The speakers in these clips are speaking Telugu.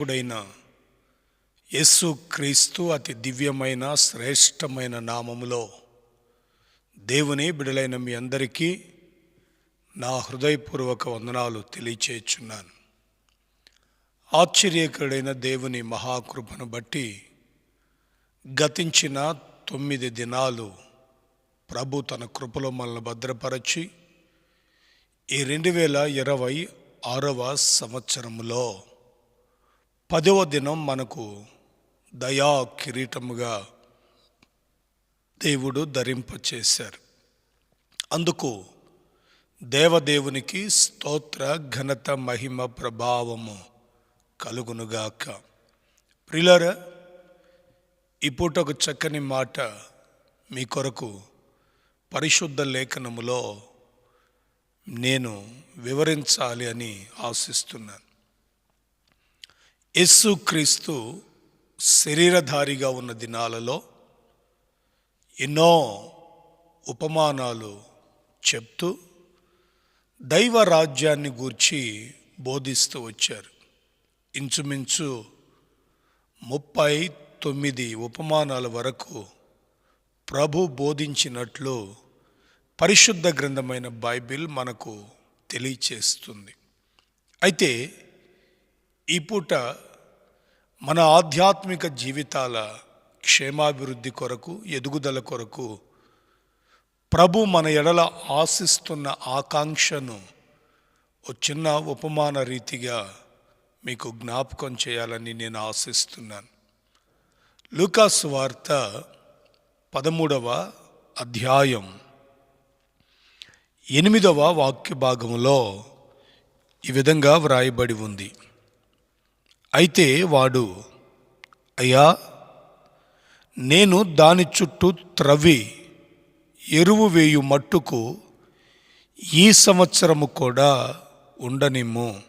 దేవుడైన యేసు క్రీస్తు అతి దివ్యమైన శ్రేష్టమైన నామములో దేవుని బిడలైన మీ అందరికీ నా హృదయపూర్వక వందనాలు తెలియచేయుచున్నాను ఆశ్చర్యకరుడైన దేవుని మహాకృపను బట్టి గతించిన తొమ్మిది దినాలు ప్రభు తన కృపలో మనల్ని భద్రపరచి ఈ రెండు వేల ఇరవై ఆరవ సంవత్సరములో పదవ దినం మనకు దయా కిరీటముగా దేవుడు ధరింపచేశారు. అందుకు దేవదేవునికి స్తోత్ర ఘనత మహిమ ప్రభావము కలుగునుగాక. ప్రిలర ఇప్పుడు ఒక చక్కని మాట మీ కొరకు పరిశుద్ధ లేఖనములో నేను వివరించాలి అని ఆశిస్తున్నాను. యేసుక్రీస్తు శరీరధారిగా ఉన్న దినాలలో ఎన్నో ఉపమానాలు చెప్తూ దైవ రాజ్యాన్ని గూర్చి బోధిస్తూ వచ్చారు. ఇంచుమించు ముప్పై తొమ్మిది ఉపమానాల వరకు ప్రభు బోధించినట్లు పరిశుద్ధ గ్రంథమైన బైబిల్ మనకు తెలియచేస్తుంది. అయితే ఈ పూట మన ఆధ్యాత్మిక జీవితాల క్షేమాభివృద్ధి కొరకు ఎదుగుదల కొరకు ప్రభు మన ఎడల ఆశిస్తున్న ఆకాంక్షను ఓ చిన్న ఉపమాన రీతిగా మీకు జ్ఞాపకం చేయాలని నేను ఆశిస్తున్నాను. లూకాసు వార్త పదమూడవ అధ్యాయం ఎనిమిదవ వాక్య భాగంలో ఈ విధంగా వ్రాయబడి ఉంది. అయితే వాడు అయ్యా నేను దాని చుట్టూ త్రవ్వి ఎరువు వేయు మట్టుకు ఈ సంవత్సరము కూడా ఉండనిమ్ము.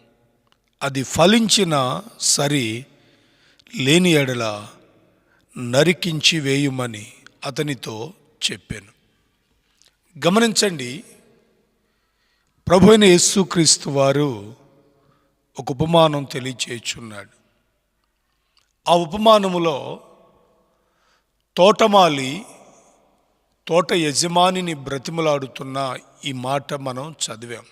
అది ఫలించిన సరి లేని ఎడల నరికించి వేయుమని అతనితో చెప్పాను. గమనించండి ప్రభు అయిన యేసుక్రీస్తు వారు ఒక ఉపమానం తెలియచేయుచున్నాడు. ఆ ఉపమానములో తోటమాలి తోట యజమానిని బ్రతిమలాడుతున్న ఈ మాట మనం చదివాం.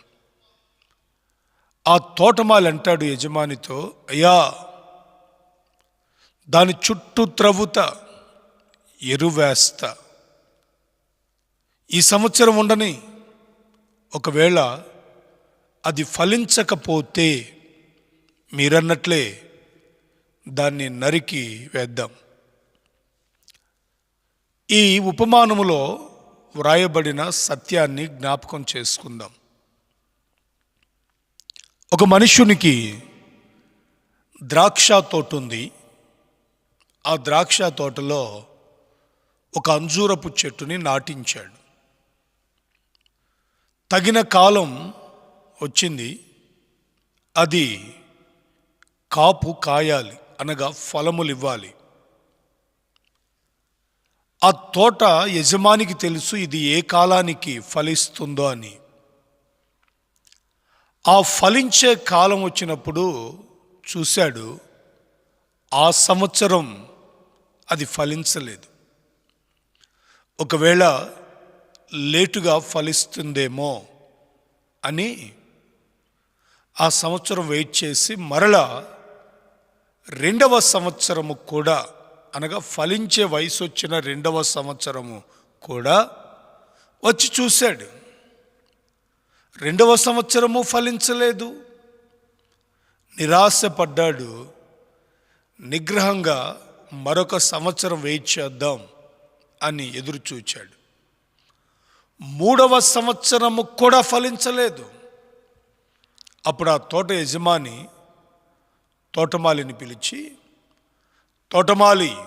ఆ తోటమాలి అంటాడు యజమానితో అయ్యా దాని చుట్టూ త్రవ్వుత ఎరువేస్త ఈ సంవత్సరం ఉండని ఒకవేళ అది ఫలించకపోతే మీరన్నట్లే దాన్ని నరికి వేద్దాం. ఈ ఉపమానములో వ్రాయబడిన సత్యాన్ని జ్ఞాపకం చేసుకుందాం. ఒక మనుష్యునికి ద్రాక్ష తోట ఉంది. ఆ ద్రాక్ష తోటలో ఒక అంజూరపు చెట్టుని నాటించాడు. తగిన కాలం వచ్చింది. అది కాపు కాయాలి. అనగా ఫలములు ఇవ్వాలి ఆ తోట యజమానికి తెలుసు ఇది ఏ కాలానికి ఫలిస్తుందో అని. ఆ ఫలించే కాలం వచ్చినప్పుడు చూశాడు ఆ సంవత్సరం అది ఫలించలేదు. ఒకవేళ లేటుగా ఫలిస్తుందేమో అని ఆ సంవత్సరం వెయిట్ చేసి మరలా రెండవ సంవత్సరము కూడా అనగా ఫలించే వయసు వచ్చిన రెండవ సంవత్సరము కూడా వచ్చి చూశాడు. రెండవ సంవత్సరము ఫలించలేదు. నిరాశపడ్డాడు. నిగ్రహంగా మరొక సంవత్సరం వెయిట్ చేద్దాం అని ఎదురు చూచాడు. మూడవ సంవత్సరము కూడా ఫలించలేదు. అప్పుడు ఆ తోట యజమాని తోటమాలిని పిలిచి తోటమాలి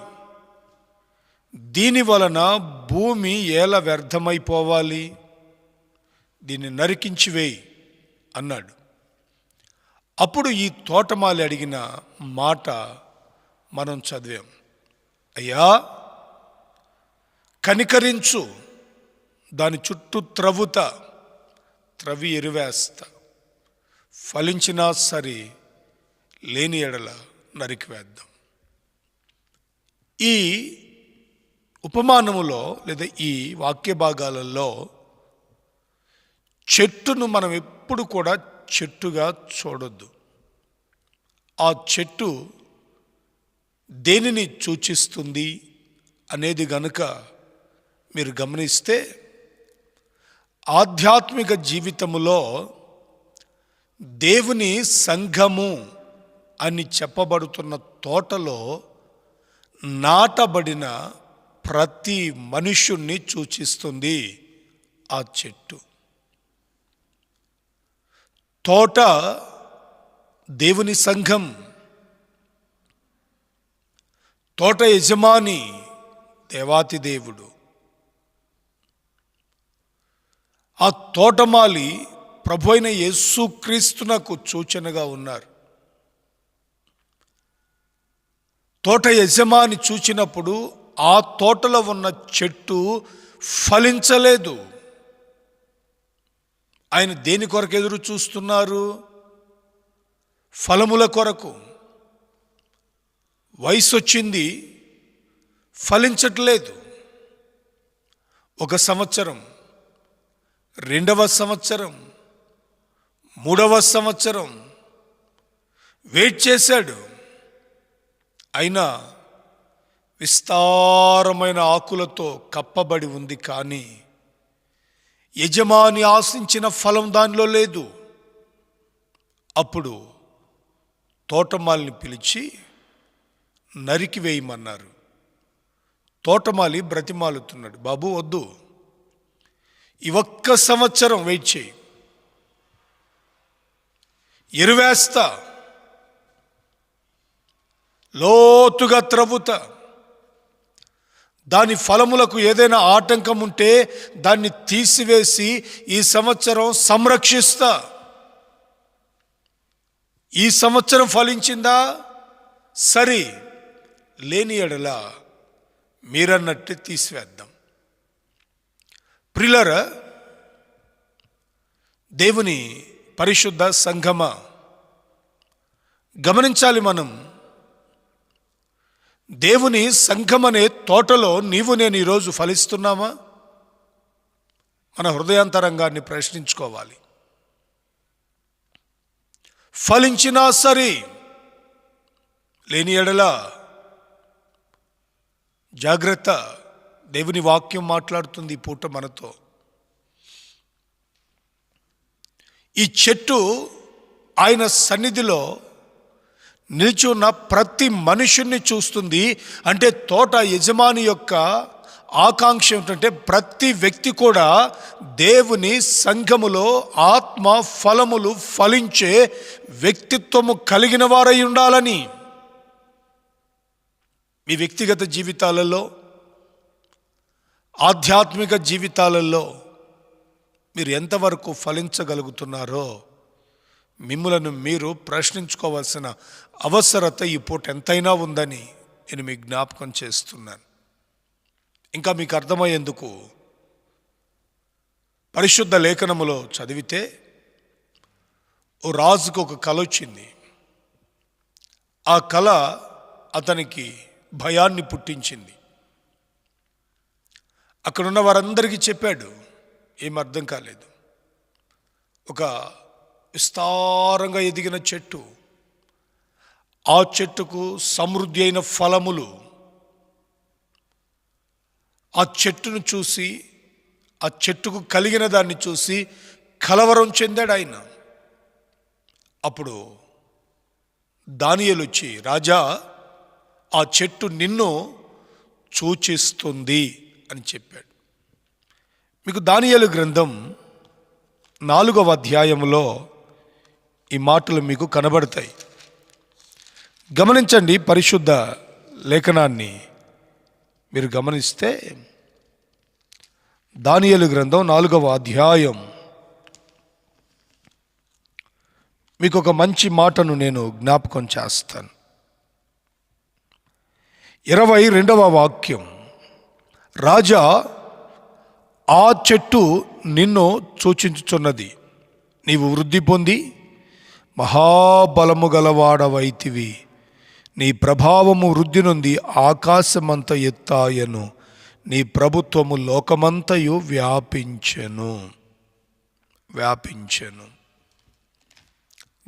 దీని వలన భూమి ఎలా వ్యర్థమైపోవాలి దీన్ని నరికించి వేయి అన్నాడు. అప్పుడు ఈ తోటమాలి అడిగిన మాట మనం చదివాం. అయ్యా కనికరించు దాని చుట్టూ త్రవ్వుత త్రవి ఎరువేస్తా. ఫలించినా సరే లేని ఎడల నరికివేద్దాం ఈ ఉపమానములో లేదా ఈ వాక్య భాగాలలో చెట్టును మనం ఎప్పుడు కూడా చెట్టుగా చూడొద్దు. ఆ చెట్టు దేనిని సూచిస్తుంది అనేది గనుక మీరు గమనిస్తే ఆధ్యాత్మిక జీవితములో దేవుని సంఘము అని చెప్పబడుతున్న తోటలో నాటబడిన ప్రతి మనుష్యుణ్ణి సూచిస్తుంది ఆ చెట్టు. తోట దేవుని సంఘం. తోట యజమాని దేవాతి దేవుడు. ఆ తోటమాలి ప్రభు అయిన యేసుక్రీస్తునకు సూచనగా ఉన్నారు. తోట యజమాని చూచినప్పుడు ఆ తోటలో ఉన్న చెట్టు ఫలించలేదు. ఆయన దేని కొరకు ఎదురు చూస్తున్నారు? ఫలముల కొరకు. వయసు వచ్చింది ఫలించట్లేదు. ఒక సంవత్సరం రెండవ సంవత్సరం మూడవ సంవత్సరం వెయిట్ చేశాడు. అయినా విస్తారమైన ఆకులతో కప్పబడి ఉంది కానీ యజమాని ఆశించిన ఫలం దానిలో లేదు. అప్పుడు తోటమాలిని పిలిచి నరికి వేయమన్నారు. తోటమాలి బ్రతిమాలుతున్నాడు. బాబు వద్దు. ఈ ఒక్క సంవత్సరం వెయిట్ చేయి. ఎరువేస్తా. లోతుగా త్రవ్వుతా. దాని ఫలములకు ఏదైనా ఆటంకం ఉంటే దాన్ని తీసివేసి ఈ సంవత్సరం సంరక్షిస్తా. ఈ సంవత్సరం ఫలించిందా? సరి లేని ఎడల మీరన్నట్టు తీసివేద్దాం. ప్రిలర దేవుని పరిశుద్ధ సంఘమ. గమనించాలి మనం దేవుని సంఘమనే తోటలో నీవు నేను ఈరోజు ఫలిస్తున్నామా? మన హృదయాంతరంగాన్ని ప్రశ్నించుకోవాలి. ఫలించినా సరే లేని ఎడల జాగ్రత్త దేవుని వాక్యం మాట్లాడుతుంది ఈ పూట మనతో. ఈ చెట్టు ఆయన సన్నిధిలో నిల్చున్న ప్రతి మనుషుణ్ణి చూస్తుంది. అంటే తోట యజమాని యొక్క ఆకాంక్ష ఏమిటంటే ప్రతి వ్యక్తి కూడా దేవుని సంఘములో ఆత్మ ఫలములు ఫలించే వ్యక్తిత్వము కలిగిన వారై ఉండాలని. మీ వ్యక్తిగత జీవితాలలో ఆధ్యాత్మిక జీవితాలలో మీరు ఎంతవరకు ఫలించగలుగుతున్నారో మిమ్మలను మీరు ప్రశ్నించుకోవాల్సిన అవసరత ఈ పూట ఎంతైనా ఉందని నేను మీకు జ్ఞాపకం చేస్తున్నాను. ఇంకా మీకు అర్థమయ్యేందుకు పరిశుద్ధ లేఖనములో చదివితే ఓ రాజుకు ఒక కళ వచ్చింది. ఆ కళ అతనికి భయాన్ని పుట్టించింది. అక్కడున్న వారందరికీ చెప్పాడు ఏం అర్థం కాలేదు. ఒక విస్తారంగా ఎదిగిన చెట్టు. ఆ చెట్టుకు సమృద్ధి అయిన ఫలములు. ఆ చెట్టును చూసి ఆ చెట్టుకు కలిగిన దాన్ని చూసి కలవరం చెందాడు ఆయన. అప్పుడు దానియలు వచ్చి రాజా ఆ చెట్టు నిన్ను సూచిస్తుంది అని చెప్పాడు. మీకు దానియలు గ్రంథం నాలుగవ అధ్యాయములో ఈ మాటలు మీకు కనబడతాయి. గమనించండి పరిశుద్ధ లేఖనాన్ని. మీరు గమనిస్తే దానియలు గ్రంథం నాలుగవ అధ్యాయం. మీకు ఒక మంచి మాటను నేను జ్ఞాపకం చేస్తాను. ఇరవై రెండవ వాక్యం. రాజా ఆ చెట్టు నిన్ను సూచించుచున్నది. నీవు వృద్ధి పొంది మహాబలము గలవాడవైతివి. నీ ప్రభావము వృద్ధి నుండి ఆకాశమంత ఎత్తాయను. నీ ప్రభుత్వము లోకమంతయు వ్యాపించెను. వ్యాపించెను.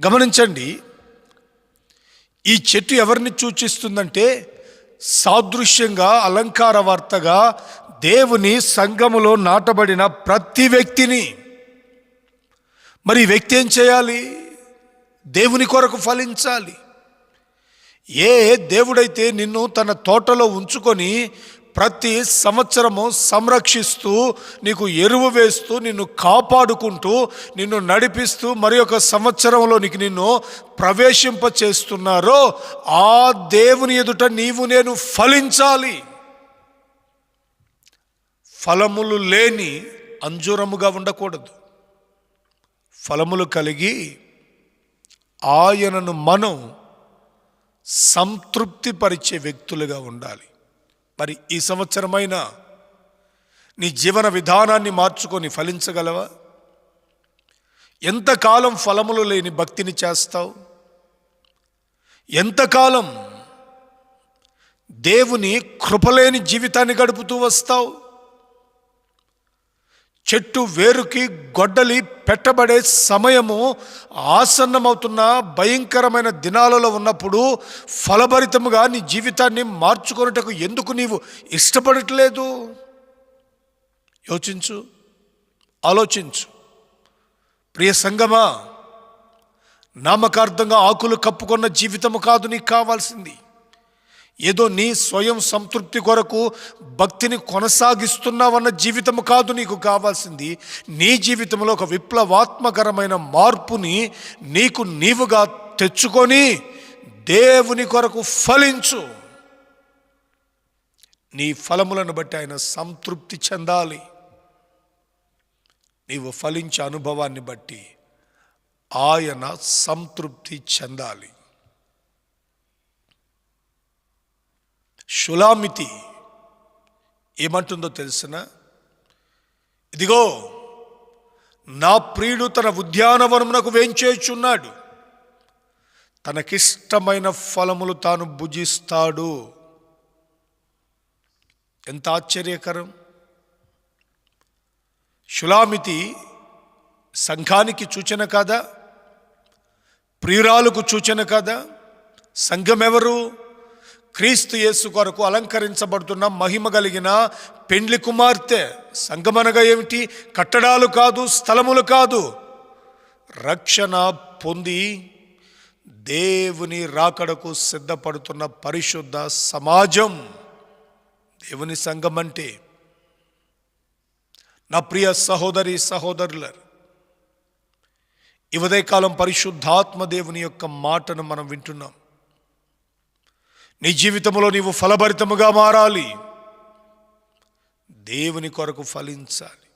గమనించండి ఈ చెట్టు ఎవరిని సూచిస్తుందంటే సాదృశ్యంగా అలంకార వార్తగా దేవుని సంఘములో నాటబడిన ప్రతి వ్యక్తిని. మరి వ్యక్తి ఏం చేయాలి? దేవుని కొరకు ఫలించాలి. ఏ దేవుడైతే నిన్ను తన తోటలో ఉంచుకొని ప్రతి సంవత్సరము సంరక్షిస్తూ నీకు ఎరువు వేస్తూ నిన్ను కాపాడుకుంటూ నిన్ను నడిపిస్తూ మరి ఒక సంవత్సరంలోనికి నిన్ను ప్రవేశింప చేస్తున్నారో ఆ దేవుని ఎదుట నీవు నేను ఫలించాలి. ఫలములు లేని అంజురముగా ఉండకూడదు. ఫలములు కలిగి ఆయనను మనం సంతృప్తిపరిచే వ్యక్తులుగా ఉండాలి. మరి ఈ సంవత్సరమైన నీ జీవన విధానాన్ని మార్చుకొని ఫలించగలవా? ఎంతకాలం ఫలములు లేని భక్తిని చేస్తావు? ఎంతకాలం దేవుని కృపలేని జీవితాన్ని గడుపుతూ వస్తావు? చెట్టు వేరుకి గొడ్డలి పెట్టబడే సమయము ఆసన్నమవుతున్న భయంకరమైన దినాలలో ఉన్నప్పుడు ఫలభరితముగా నీ జీవితాన్ని మార్చుకొనుటకు ఎందుకు నీవు ఇష్టపడట్లేదు? యోచించు ఆలోచించు. ప్రియ సంగమా నామకార్థంగా ఆకులు కప్పుకున్న జీవితము కాదు నీకు కావాల్సింది. ఏదో నీ స్వయం సంతృప్తి కొరకు భక్తిని కొనసాగిస్తున్నావన్న జీవితము కాదు నీకు కావాల్సింది. నీ జీవితంలో ఒక విప్లవాత్మకరమైన మార్పుని నీకు నీవుగా తెచ్చుకొని దేవుని కొరకు ఫలించు. నీ ఫలములను బట్టి ఆయన సంతృప్తి చెందాలి. నీవు ఫలించే అనుభవాన్ని బట్టి ఆయన సంతృప్తి చెందాలి. షులామితి ఏమంటుందో తెలిసిన? ఇదిగో నా ప్రియుడు తన ఉద్యానవనమునకు వేంచేచున్నాడు. తనకిష్టమైన ఫలములు తాను భుజిస్తాడు. ఎంత ఆశ్చర్యకరం! షులామితి సంఘానికి సూచన కాదా? ప్రియురాలకు సూచన కాదా? సంఘం ఎవరు క్రీస్తు యేసు కొరకు అలంకరించబడుతున్న మహిమ కలిగిన పెండ్లి కుమార్తె సంగమనగా ఏమిటి? కట్టడాలు కాదు స్థలములు కాదు. రక్షణ పొంది దేవుని రాకడకు సిద్ధపడుతున్న పరిశుద్ధ సమాజం దేవుని సంఘం అంటే. నా ప్రియ సహోదరి సహోదరుల ఈ ఉదయకాలం పరిశుద్ధాత్మ దేవుని యొక్క మాటను మనం వింటున్నాం. నీ జీవితంలో నీవు ఫలభరితముగా మారాలి. దేవుని కొరకు ఫలించాలి.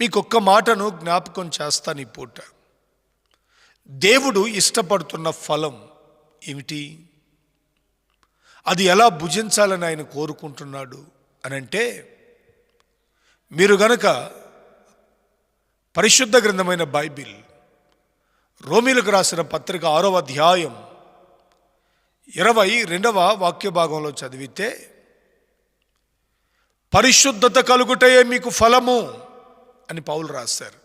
మీకు ఒక్క మాటను జ్ఞాపకం చేస్తాను ఈ పూట. దేవుడు ఇష్టపడుతున్న ఫలం ఏమిటి? అది ఎలా భుజించాలని ఆయన కోరుకుంటున్నాడు అని అంటే మీరు గనక పరిశుద్ధ గ్రంథమైన బైబిల్ రోమిలకు రాసిన పత్రిక ఆరో అధ్యాయం ఇరవై రెండవ వాక్య భాగంలో చదివితే పరిశుద్ధత కలుగుటయే మీకు ఫలము అని పౌలు రాశారు.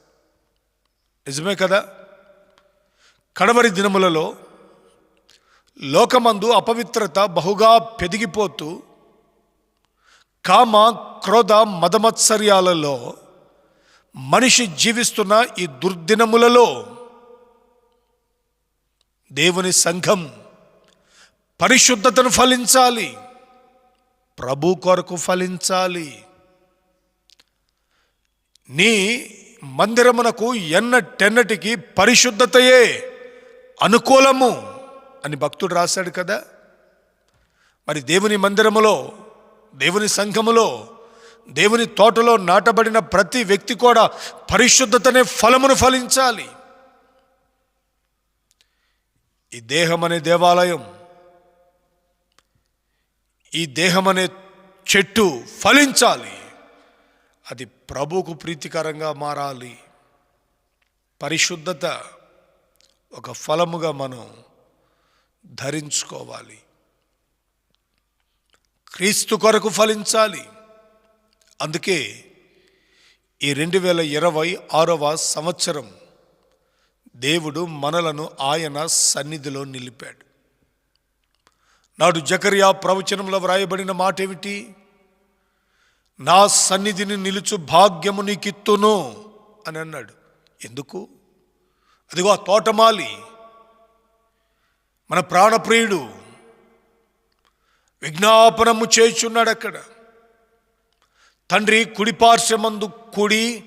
నిజమే కదా? కడవరి దినములలో లోకమందు అపవిత్రత బహుగా పెరిగిపోతూ కామ క్రోధ మదమత్సర్యాలలో మనిషి జీవిస్తున్న ఈ దుర్దినములలో దేవుని సంఘం పరిశుద్ధతను ఫలించాలి. ప్రభు కొరకు ఫలించాలి. నీ మందిరమునకు ఎన్నటెన్నటికి పరిశుద్ధతయే అనుకూలము అని భక్తుడు రాశాడు కదా. మరి దేవుని మందిరములో దేవుని సంఘములో దేవుని తోటలో నాటబడిన ప్రతి వ్యక్తి కూడా పరిశుద్ధతనే ఫలమును ఫలించాలి. ఈ దేహం అనే దేవాలయం ఈ దేహం అనే చెట్టు ఫలించాలి. అది ప్రభువుకు ప్రీతికరంగా మారాలి. పరిశుద్ధత ఒక ఫలముగా మనం ధరించుకోవాలి. క్రీస్తు కొరకు ఫలించాలి. అందుకే ఈ రెండు వేల ఇరవై ఆరవ సంవత్సరం దేవుడు మనలను ఆయన సన్నిధిలో నిలిపాడు. నాడు జకర్యా ప్రవచనంలో వ్రాయబడిన మాట ఏమిటి నా సన్నిధిని నిలుచు భాగ్యము నీకిత్తును అని అన్నాడు. ఎందుకు? అదిగో ఆ తోటమాలి. మన ప్రాణప్రియుడు విజ్ఞాపనము చేయుచున్నాడు అక్కడ తండ్రి కుడిపార్శ్వమందు కుడి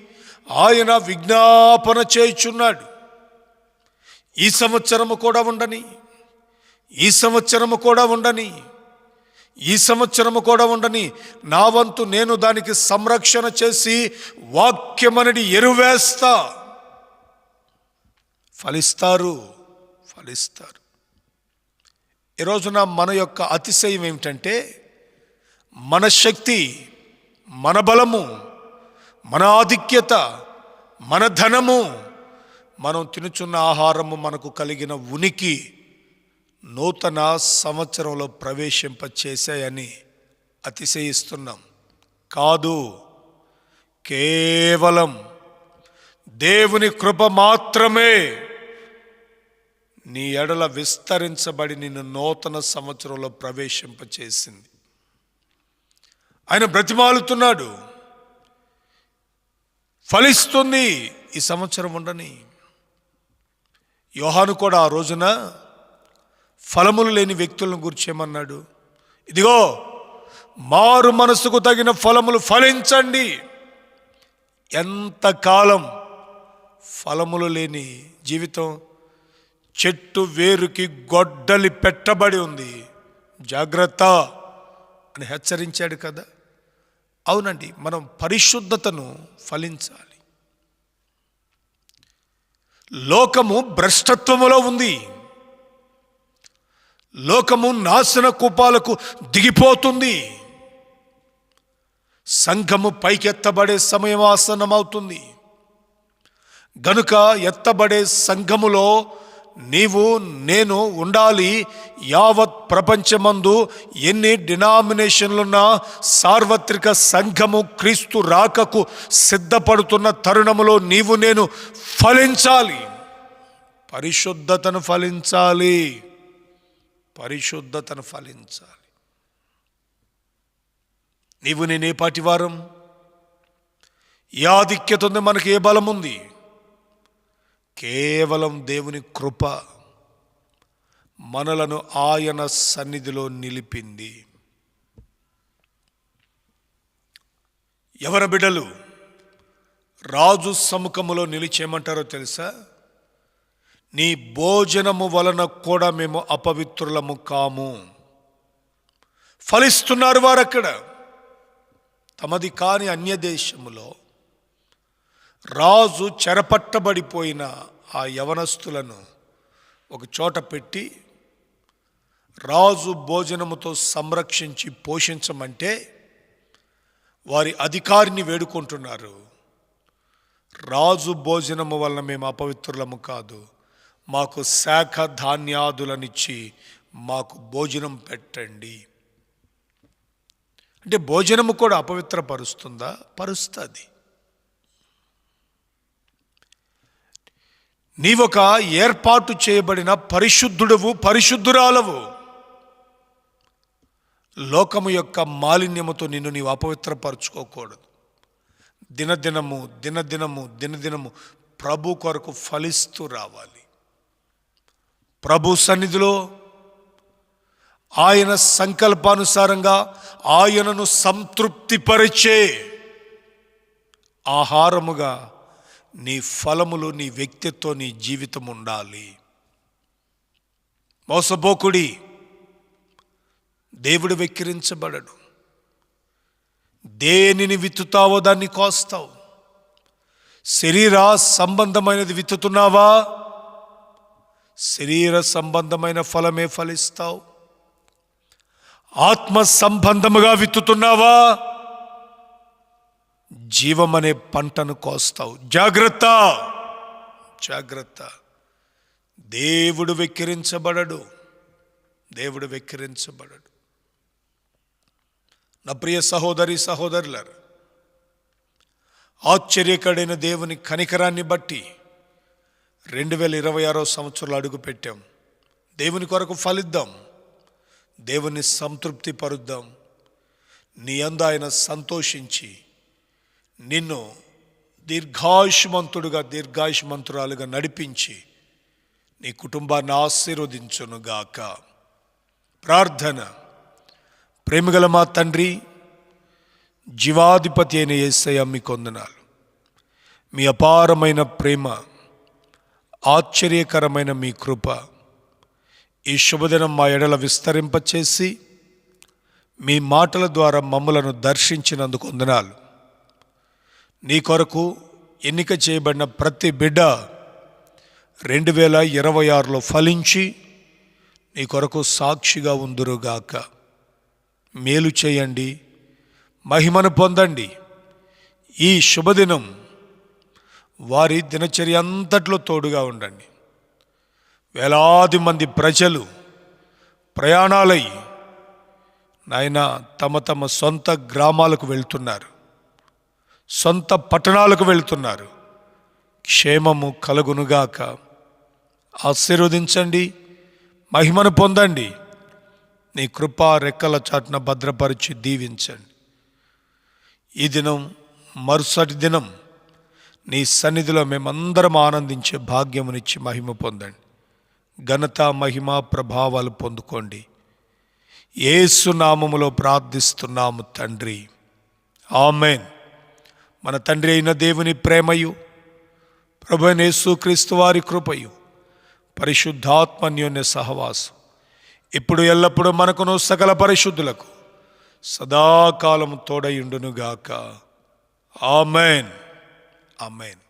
ఆయన విజ్ఞాపన చేయుచున్నాడు. ఈ సంవత్సరము కూడా ఉండని. ఈ సంవత్సరము కూడా ఉండని ఈ సంవత్సరము కూడా ఉండని నా వంతు నేను దానికి సంరక్షణ చేసి వాక్యమనడి ఎరువేస్తా. ఫలిస్తారు ఫలిస్తారు. ఈ రోజున మన యొక్క అతిశయం ఏమిటంటే మన శక్తి మన బలము మన ఆధిక్యత మన ధనము మనం తినుచున్న ఆహారము మనకు కలిగిన ఉనికి నూతన సంవత్సరంలో ప్రవేశింపచేశాయని అతిశయిస్తున్నాం. కాదు కేవలం దేవుని కృప మాత్రమే నీ ఎడల విస్తరించబడి నిన్ను నూతన సంవత్సరంలో ప్రవేశింపచేసింది. ఆయన బ్రతిమాలుతున్నాడు. ఫలిస్తుంది ఈ సంవత్సరం ఉండని. యోహాను కూడా ఆ రోజున ఫలములు లేని వ్యక్తులను గురించి ఇదిగో మారు మనసుకు తగిన ఫలములు ఫలించండి. ఎంతకాలం ఫలములు లేని జీవితం చెట్టు వేరుకి గొడ్డలి పెట్టబడి ఉంది. జాగ్రత్త అని హెచ్చరించాడు కదా. అవునండి మనం పరిశుద్ధతను ఫలించాలి. లోకము భ్రష్టత్వములో ఉంది. లోకము నాశన కూపాలకు దిగిపోతుంది. సంఘము పైకెత్తబడే సమయం ఆసన్నమవుతుంది. గనుక ఎత్తబడే సంఘములో నీవు నేను ఉండాలి. యావత్ ప్రపంచమందు ఎన్ని డినామినేషన్లున్నా సార్వత్రిక సంఘము క్రీస్తు రాకకు సిద్ధపడుతున్న తరుణములో నీవు నేను ఫలించాలి. పరిశుద్ధతను ఫలించాలి. పరిశుద్ధతను ఫలించాలి. నీవు నేనేపాటి వారం? ఏ ఆధిక్యత ఉంది? మనకి ఏ బలం ఉంది? కేవలం దేవుని కృప మనలను ఆయన సన్నిధిలో నిలిపింది. ఎవరి బిడ్డలు? రాజు సముఖములో నిలిచేయమంటారో తెలుసా? నీ భోజనము వలన కూడా మేము అపవిత్రులము కాము. ఫలిస్తున్నారు వారు అక్కడ తమది కాని అన్య దేశములో రాజు చెరపట్టబడిపోయిన ఆ యవనస్తులను ఒక చోట పెట్టి రాజు భోజనముతో సంరక్షించి పోషించమంటే వారి అధికారిని వేడుకుంటున్నారు. రాజు భోజనము వలన మేము అపవిత్రులము కాదు. మాకు శాఖ ధాన్యాదులనిచ్చి మాకు భోజనం పెట్టండి. అంటే భోజనము కూడా అపవిత్రపరుస్తుందా? పరుస్తుంది. నీవొక ఏర్పాటు చేయబడిన పరిశుద్ధుడవు పరిశుద్ధురాలవు. లోకము యొక్క మాలిన్యముతో నిన్ను నీవు అపవిత్రపరచుకోకూడదు. దినదినము దినదినము దినదినము ప్రభు కొరకు ఫలిస్తూ రావాలి. ప్రభు సన్నిధిలో ఆయన సంకల్పానుసారంగా ఆయనను సంతృప్తిపరిచే ఆహారముగా నీ ఫలములు నీ వ్యక్తిత్వం నీ జీవితం ఉండాలి. మోసపోకుడి దేవుడు వెక్కిరించబడడు. దేనిని విత్తుతావో దాన్ని కోస్తావు. శరీర సంబంధమైనది విత్తుతున్నావా? శరీర సంబంధమైన ఫలమే ఫలిస్తావు. ఆత్మ సంబంధముగా విత్తుతున్నావా? జీవం అనే పంటను కోస్తావు. జాగ్రత్త! జాగ్రత్త! దేవుడు వెక్కిరించబడడు. దేవుడు వెక్కిరించబడడు. నా ప్రియ సహోదరి సహోదరులరు ఆశ్చర్యకడైన దేవుని కనికరాన్ని బట్టి రెండు వేల ఇరవై ఆరో సంవత్సరంలో అడుగుపెట్టాం. దేవుని కొరకు ఫలిద్దాం. దేవుని సంతృప్తి పరుద్దాం. నీ అందు ఆయన సంతోషించి నిన్ను దీర్ఘాయుష్మంతుడుగా దీర్ఘాయుష్మంతురాలుగా నడిపించి నీ కుటుంబాన్ని ఆశీర్వదించునుగాక. ప్రార్థన. ప్రేమగల మా తండ్రి జీవాధిపతి అయిన ఏసయ్య మీ కొందనాలు మీ అపారమైన ప్రేమ ఆశ్చర్యకరమైన మీ కృప. ఈ శుభదినం మా ఎడల విస్తరింపచేసి మీ మాటల ద్వారా మమ్మలను దర్శించినందుకు వందనాలు. నీ కొరకు ఎన్నిక చేయబడిన ప్రతి బిడ్డ రెండు వేల ఇరవై ఆరులో ఫలించి నీ కొరకు సాక్షిగా ఉందురుగాక. మేలు చేయండి మహిమను పొందండి. ఈ శుభదినం వారి దినచర్య అంతట్లో తోడుగా ఉండండి. వేలాది మంది ప్రజలు ప్రయాణాలై నాయన తమ తమ సొంత గ్రామాలకు వెళ్తున్నారు. సొంత పట్టణాలకు వెళ్తున్నారు. క్షేమము కలుగునుగాక. ఆశీర్వదించండి మహిమను పొందండి. నీ కృపా రెక్కల చాటున భద్రపరిచి దీవించండి. ఈ దినం మరుసటి దినం నీ సన్నిధిలో మేమందరం ఆనందించే భాగ్యమునిచ్చి మహిమ పొందండి. ఘనత మహిమ ప్రభావాలు పొందుకోండి. ఏసు నామములో ప్రార్థిస్తున్నాము తండ్రి. ఆమెన్. మన తండ్రి అయిన దేవుని ప్రేమయు ప్రభునేసు క్రీస్తు వారి కృపయు పరిశుద్ధాత్మన్యోన్య సహవాసం ఇప్పుడు ఎల్లప్పుడూ మనకును సకల పరిశుద్ధులకు సదాకాలము తోడయుండునుగాక. ఆమెన్. ఆమెన్